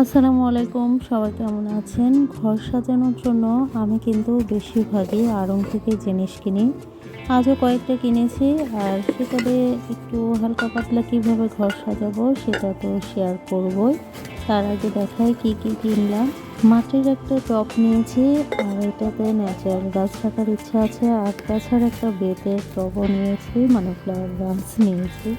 আসসালামু আলাইকুম, সবাই কেমন আছেন? ঘর সাজানোর জন্য আমি কিন্তু বেশিরভাগই আড়ং থেকে জিনিস কিনি। আজও কয়েকটা কিনেছি, আর সেটাতে একটু হালকা পাতলা কীভাবে ঘর সাজাবো সেটা তো শেয়ার করবই। তার আগে দেখাই কি কি কিনলাম। মাটির একটা টপ নিয়েছি, আর এটাতে ন্যাচারাল গাছ রাখার ইচ্ছা আছে, আর তাছাড়া একটা বেতের টবও নিয়েছি মানে ফ্লাওয়ার গাছ নিয়েছি।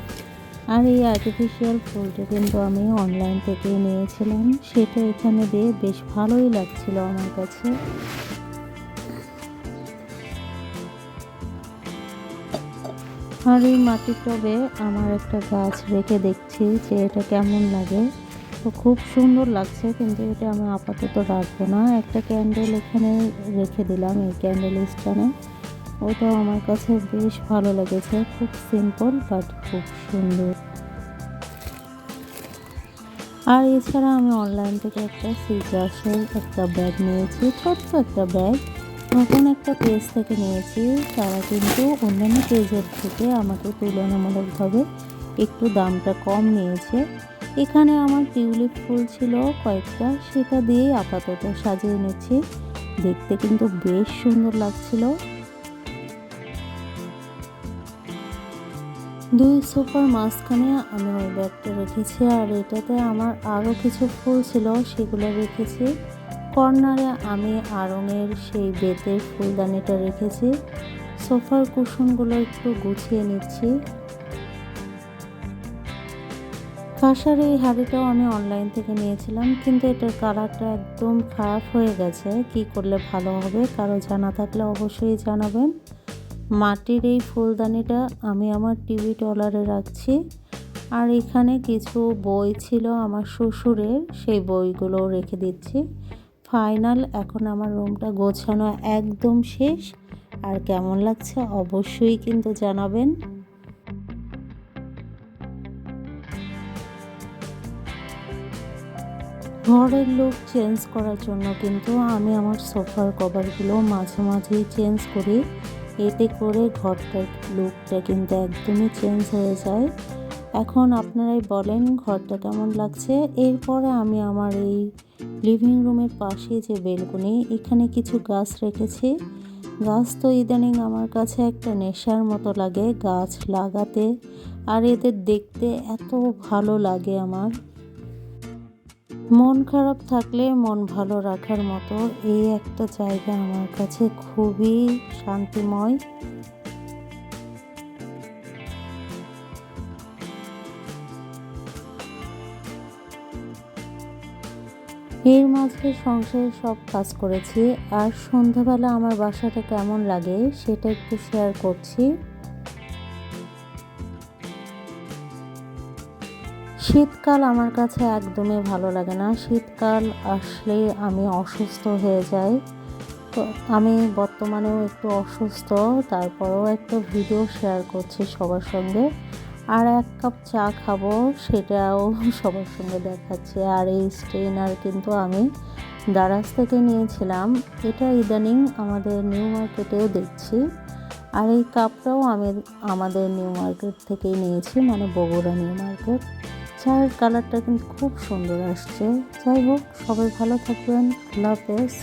আর এই আর্টিফিশিয়াল ফুলটা কিন্তু আমি অনলাইন থেকে নিয়েছিলাম। সেটা এখানে দিয়ে বেশ ভালোই লাগছিল আমার কাছে। আর এই মাটির টবে আমার একটা গাছ রেখে দেখছি যে এটা কেমন লাগে। তো খুব সুন্দর লাগছে, কিন্তু এটা আমি আপাতত রাখব না। একটা ক্যান্ডেল এখানে রেখে দিলাম এই ক্যান্ডেল স্ট্যান্ডে ওটাও আমার কাছে বেশ ভালো লেগেছে। খুব সিম্পল বাট খুব সুন্দর। আর এছাড়া আমি অনলাইন থেকে একটা সি গ্লাসের একটা ব্যাগ নিয়েছি, ছোট্ট একটা ব্যাগ নতুন একটা পেজ থেকে নিয়েছি। তারা কিন্তু অন্যান্য পেজের থেকে আমাকে তুলনামূলকভাবে একটু দামটা কম নিয়েছে। এখানে আমার টিউলিপ ফুল ছিল কয়েকটা, সেটা দিয়েই আপাতত সাজিয়ে নিচ্ছি। দেখতে কিন্তু বেশ সুন্দর লাগছিল। দুই সোফার মাঝখানে আমি ওই ব্যাগটা রেখেছি আর এটাতে আমার আরও কিছু ফুল ছিল, সেগুলো রেখেছি। কর্নারে আমি আড়ঙের সেই বেতের ফুলদানিটা রেখেছি। সোফার কুশনগুলো একটু গুছিয়ে নিচ্ছি। কাঁসার এই হাঁড়িটাও আমি অনলাইন থেকে নিয়েছিলাম, কিন্তু এটার কালারটা একদম খারাপ হয়ে গেছে। কি করলে ভালো হবে, কারও জানা থাকলে অবশ্যই জানাবেন। মাটির এই ফুলদানিটা আমি আমার টিভি টলারে রাখছি। আর এখানে কিছু বই ছিল আমার শ্বশুরের, সেই বইগুলো রেখে দিচ্ছি। ফাইনাল এখন আমার রুমটা গোছানো একদম শেষ। আর কেমন লাগছে অবশ্যই কিন্তু জানাবেন। ঘরের লুক চেঞ্জ করার জন্য কিন্তু আমি আমার সোফার কভারগুলো মাঝে মাঝেই চেঞ্জ করি। এতে করে ঘরটার লুকটা কিন্তু একদমই চেঞ্জ হয়ে যায়। এখন আপনারাই বলেন ঘরটা কেমন লাগছে। এরপরে আমি আমার এই লিভিং রুমের পাশে যে বেলকনি, এখানে কিছু গাছ রেখেছি। গাছ তো ইদানিং আমার কাছে একটা নেশার মতো লাগে গাছ লাগাতে, আর এদের দেখতে এত ভালো লাগে আমার। মন খারাপ থাকলে মন ভালো রাখার মতো এই একটা জায়গা আমার কাছে খুবই শান্তিময়। এর মাঝে সংসারের সব কাজ করেছি, আর সন্ধ্যাবেলা আমার বাসাটা কেমন লাগে সেটা একটু শেয়ার করছি। শীতকাল আমার কাছে একদমই ভালো লাগে না। শীতকাল আসলে আমি অসুস্থ হয়ে যাই। তো আমি বর্তমানেও একটু অসুস্থ, তারপরেও একটা ভিডিও শেয়ার করছি সবার সঙ্গে। আর এক কাপ চা খাব সেটাও সবার সঙ্গে দেখাচ্ছি। আর এই স্ট্রেনার কিন্তু আমি দারাজ থেকে নিয়েছিলাম। এটা ইদানিং আমাদের নিউ মার্কেটেও দেখছি। আর এই কাপটাও আমি আমাদের নিউ মার্কেট থেকেই নিয়েছি মানে বগুড়া নিউ মার্কেট চায়ের কালারটা কিন্তু খুব সুন্দর আসছে। যাই হোক সবাই ভালো থাকবেন। হাফেজ।